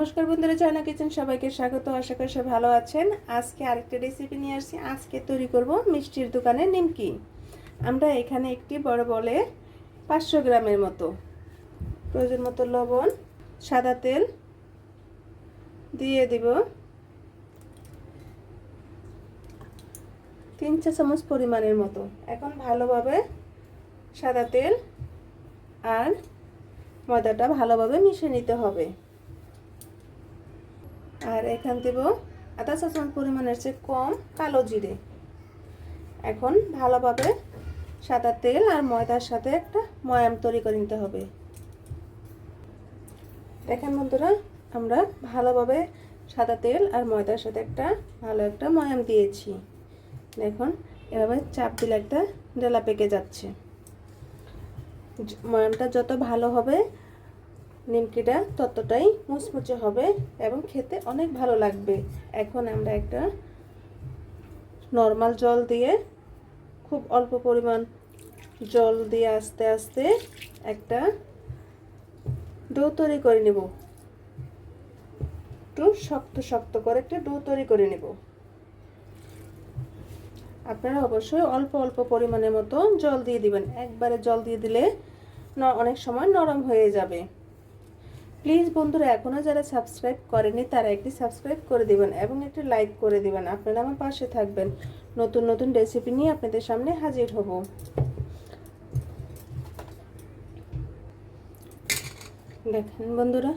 নমস্কার বন্ধুরা চয়না কিচেন সবাইকে স্বাগত। আশা করি সবাই ভালো আছেন। আজকে আরেকটা রেসিপি নিয়ে আসছি। আজকে তৈরি করব মিষ্টির দোকানে নিমকি। আমরা এখানে একটি বড় বলে পাঁচশো গ্রামের মতো প্রয়োজন মতো লবণ, সাদা তেল দিয়ে দিব। তিন চা চামচ পরিমাণের মতো। এখন ভালোভাবে সাদা তেল আর ময়দাটা ভালোভাবে মিশিয়ে নিতে হবে। আর এখান দেব আদা চা চামচ পরিমাণের চেয়ে কম কালো জিরে। এখন ভালোভাবে সাদা তেল আর ময়দার সাথে একটা ময়াম তৈরি করে নিতে হবে। দেখেন বন্ধুরা, আমরা ভালোভাবে সাদা তেল আর ময়দার সাথে একটা ভালো একটা ময়াম দিয়েছি। দেখুন, এভাবে চাপ দিলে একটা ডেলা পেকে যাচ্ছে। ময়ামটা যত ভালো হবে নিমকিটা ততটাই মুচমুচে হবে এবং খেতে অনেক ভালো লাগবে। এখন আমরা একটা নর্মাল জল দিয়ে, খুব অল্প পরিমাণ জল দিয়ে আস্তে আস্তে একটা ডো তৈরি করে নেব। একটু শক্ত শক্ত করে একটা ডো তৈরি করে নেব। আপনারা অবশ্যই অল্প অল্প পরিমাণের মতো জল দিয়ে দিবেন। একবারে জল দিয়ে দিলে অনেক সময় নরম হয়ে যাবে। প্লিজ বন্ধুরা এখনও যারা সাবস্ক্রাইব করেনি, তারা একটি সাবস্ক্রাইব করে দিবেন এবং একটি লাইক করে দিবেন। আপনারা আমার পাশে থাকবেন। নতুন নতুন রেসিপি নিয়ে আপনাদের সামনে হাজির হব। দেখেন বন্ধুরা,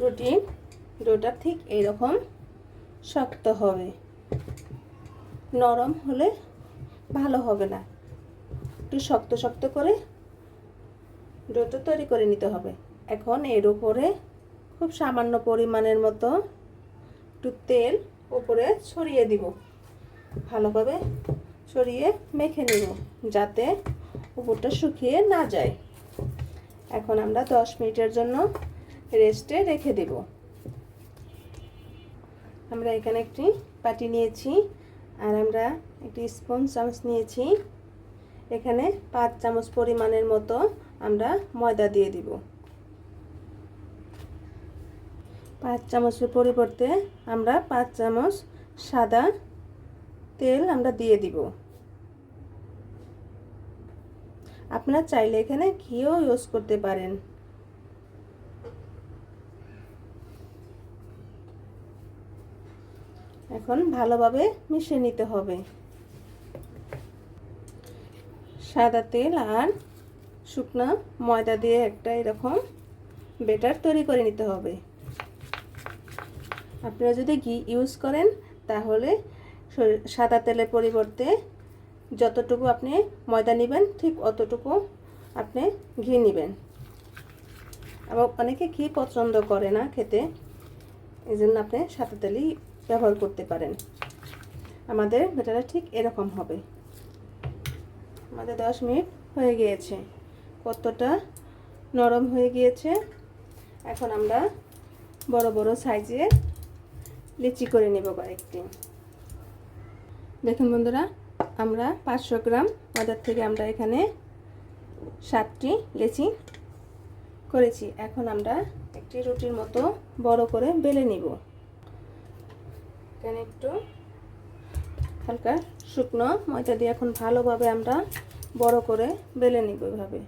রুটি ডোটা ঠিক এইরকম শক্ত হবে। নরম হলে ভালো হবে না। একটু শক্ত শক্ত করে ডোটা তৈরি করে নিতে হবে। এখন এর উপরে খুব সামান্য পরিমাণের মতো একটু তেল উপরে ছড়িয়ে দিব। ভালোভাবে ছড়িয়ে মেখে নিব যাতে উপরটা শুকিয়ে না যায়। এখন আমরা দশ মিনিটের জন্য রেস্টে রেখে দেব। আমরা এখানে একটি পাটি নিয়েছি আর আমরা একটি স্পঞ্জ চামচ নিয়েছি। এখানে পাঁচ চামচ পরিমাণের মতো আমরা ময়দা দিয়ে দিব। পাঁচ চামচের পরিবর্তে আমরা পাঁচ চামচ সাদা তেল আমরা দিয়ে দিব। আপনারা চাইলে এখানে ঘিও ইউজ করতে পারেন। এখন ভালোভাবে মিশিয়ে নিতে হবে। সাদা তেল আর শুকনো ময়দা দিয়ে একটা এরকম বেটার তৈরি করে নিতে হবে। আপনারা যদি ঘি ইউজ করেন, তাহলে সাদা তেলের পরিবর্তে যতটুকু আপনি ময়দা নেবেন, ঠিক অতটুকু আপনি ঘি নেবেন। এবং অনেকে ঘি পছন্দ করে না খেতে এই জন্য আপনি সাদা তেলই ব্যবহার করতে পারেন। আমাদের বেটাটা ঠিক এরকম হবে। আমাদের দশ মিনিট হয়ে গিয়েছে। কতটা নরম হয়ে গিয়েছে। এখন আমরা বড় বড় সাইজে লিচি করে নেব কয়েকটি। দেখুন বন্ধুরা, আমরা পাঁচশো গ্রাম বাজার থেকে আমরা এখানে সাতটি লেচি করেছি। এখন আমরা একটি রুটির মতো বড় করে বেলে নিব। এখানে একটু হালকা শুকনো ময়দা দিয়ে এখন ভালোভাবে আমরা বড় করে বেলে নিব এভাবে।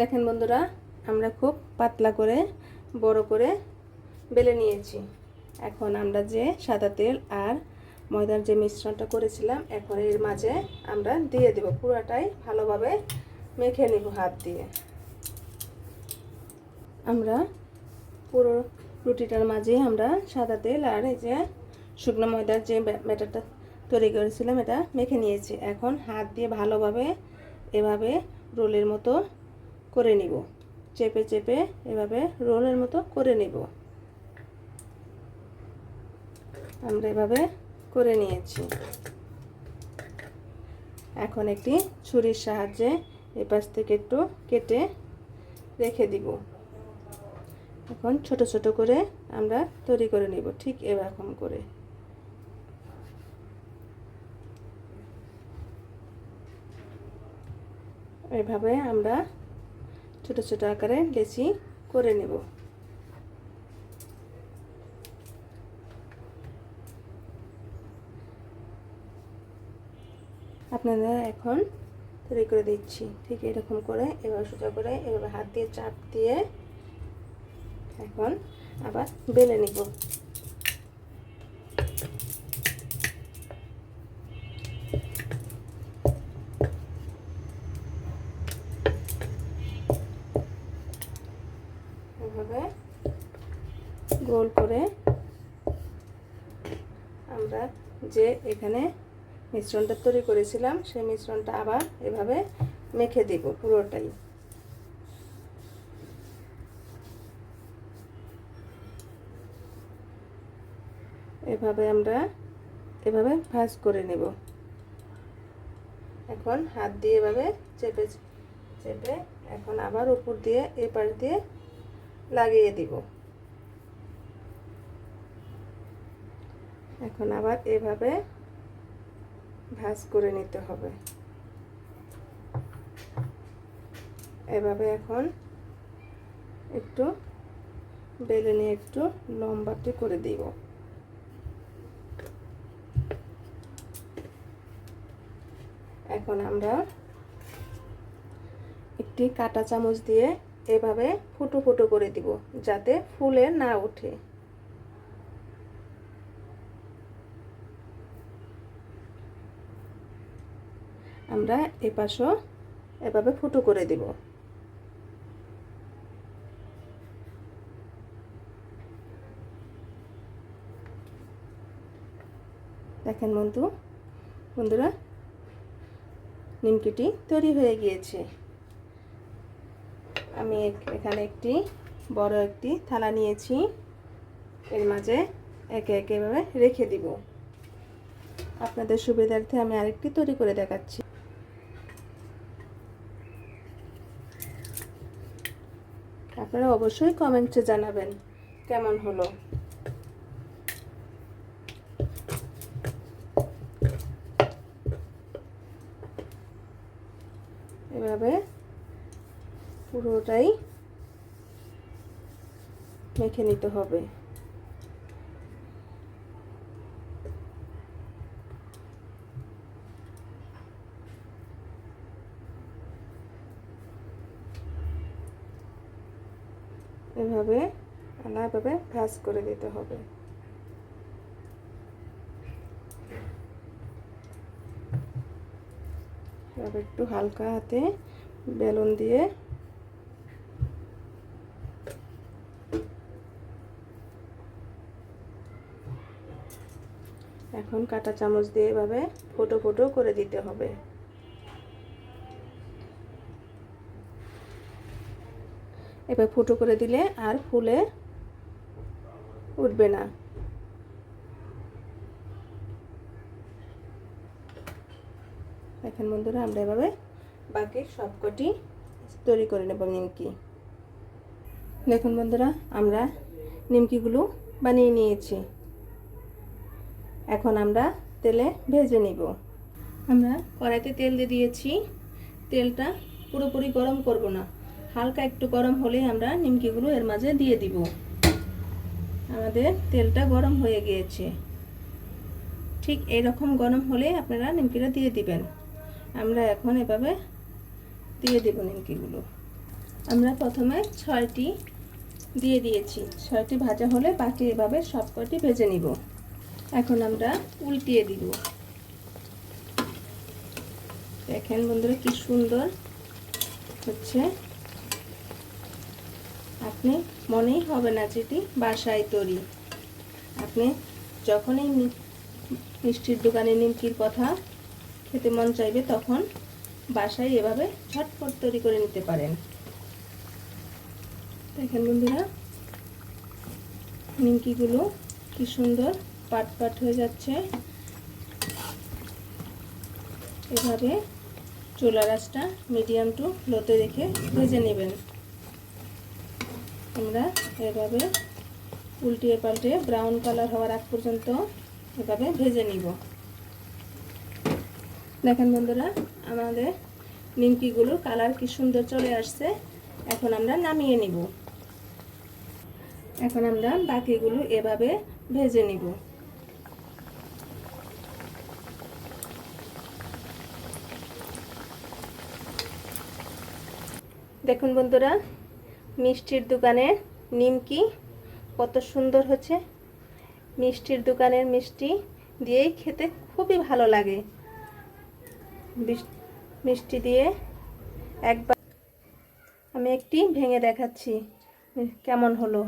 দেখেন বন্ধুরা, আমরা খুব পাতলা করে, বড় করে বেলে নিয়েছি। এখন আমরা যে সাদা তেল আর ময়দার যে মিশ্রণটা করেছিলাম এখন এর মাঝে আমরা দিয়ে দেব পুরোটাই ভালোভাবে মেখে নিব হাত দিয়ে। আমরা পুরো রুটিটার মাঝে আমরা সাদা তেল আর এই যে শুকনো ময়দার যে ব্যাটারটা তৈরি করেছিলাম, এটা মেখে নিয়েছি। এখন হাত দিয়ে ভালোভাবে, এভাবে রোলের মতো করে নিব। চেপে চেপে এভাবে রোলের মতো করে নিব। আমরা এভাবে করে নিয়েছি। এখন একটি ছুরির সাহায্যে এপাশ থেকে একটু কেটে রেখে দিব। এখন ছোট ছোট করে আমরা তৈরি করে নিব ঠিক এরকম করে। এভাবে আমরা ছোট ছোট আকারে বেশি করে নেব। আপনারা এখন তৈরি করে দিচ্ছি। ঠিক এরকম করে এবার সোজা করে, এভাবে হাত দিয়ে চাপ দিয়ে এখন আবার বেলে নিব। যে এখানে মিশ্রণটা তৈরি করেছিলাম, সেই মিশ্রণটা আবার এভাবে মেখে দিব পুরোটাই। এভাবে আমরা এভাবে ভাজ করে নেব। এখন হাত দিয়ে এভাবে চেপে চেপে এখন আবার উপর দিয়ে এ পাশ দিয়ে লাগিয়ে দিব। এখন আবার এভাবে ভাজ করে নিতে হবে। এভাবে এখন একটু বেলে নিয়ে একটু লম্বাটি করে দিব। এখন আমরা একটি কাটা চামচ দিয়ে এভাবে ফুটো ফুটো করে দিব যাতে ফুলে না ওঠে। আমরা এপাশও এভাবে ফুটো করে দিব। দেখেন বন্ধু, বন্ধুরা, নিমকিটি তৈরি হয়ে গিয়েছে। আমি এখানে একটি বড় একটি থালা নিয়েছি। এর মাঝে একে একে এভাবে রেখে দিব। আপনাদের সুবিধার্থে আমি আরেকটি তৈরি করে দেখাচ্ছি। আপনারা অবশ্যই কমেন্টে জানাবেন। কেমন হলো? এভাবে পুরোটাই মেখে নিতে হবে। এভাবে আলাদাভাবে ভাজ করে দিতে হবে। এভাবে একটু হালকা হাতে বেলুন দিয়ে এখন কাটা চামচ দিয়ে এভাবে ফোটো ফোটো করে দিতে হবে। এবার ফুটো করে দিলে আর ফুলে উঠবে না। এখন বন্ধুরা, আমরা এভাবে বাকি সবকটি তৈরি করে নেব নিমকি। দেখুন বন্ধুরা, আমরা নিমকিগুলো বানিয়ে নিয়েছি। এখন আমরা তেলে ভেজে নিব। আমরা কড়াইতে তেল দিয়ে দিয়েছি। তেলটা পুরোপুরি গরম করব না। হালকা একটু গরম হলে আমরা নিমকিগুলো এর মাঝে দিয়ে দিব। আমাদের তেলটা গরম হয়ে গিয়েছে। ঠিক এরকম গরম হলে আপনারা নিমকিটা দিয়ে দিবেন। আমরা এখন এভাবে দিয়ে দেব নিমকিগুলো। আমরা প্রথমে ছয়টি দিয়ে দিয়েছি। ছয়টি ভাজা হলে বাকি এভাবে সবকটি ভেজে নিব। এখন আমরা উল্টিয়ে দিব। দেখেন বন্ধুরা কি সুন্দর হচ্ছে। আপনি মনেই হবে না যেটি বাসায় তৈরি। আপনি যখনই মিষ্টির দোকানে নিমকির কথা খেতে মন চাইবে তখন বাসায় এভাবে ঝটপট তৈরি করে নিতে পারেন। দেখেন বন্ধুরা, নিমকিগুলো কি সুন্দর পাট পাট হয়ে যাচ্ছে। এভাবে চুলা রাসটা মিডিয়াম টু লোতে রেখে ভেজে নেবেন। আমরা এভাবে উল্টিয়ে পাল্টে ব্রাউন কালার হওয়ার আগ পর্যন্ত এভাবে ভেজে নিব। দেখেন বন্ধুরা, আমাদের নিমকিগুলোর কালার কি সুন্দর চলে আসছে, এখন আমরা নামিয়ে নিব। এখন আমরা বাকিগুলো এভাবে ভেজে নিব। দেখুন বন্ধুরা মিষ্টির দোকানের নিমকি কত সুন্দর হচ্ছে। মিষ্টির দোকানের মিষ্টি দিয়েই খেতে খুবই ভালো লাগে। মিষ্টি দিয়ে একবার আমি একটি ভেঙে দেখাচ্ছি। কেমন হলো?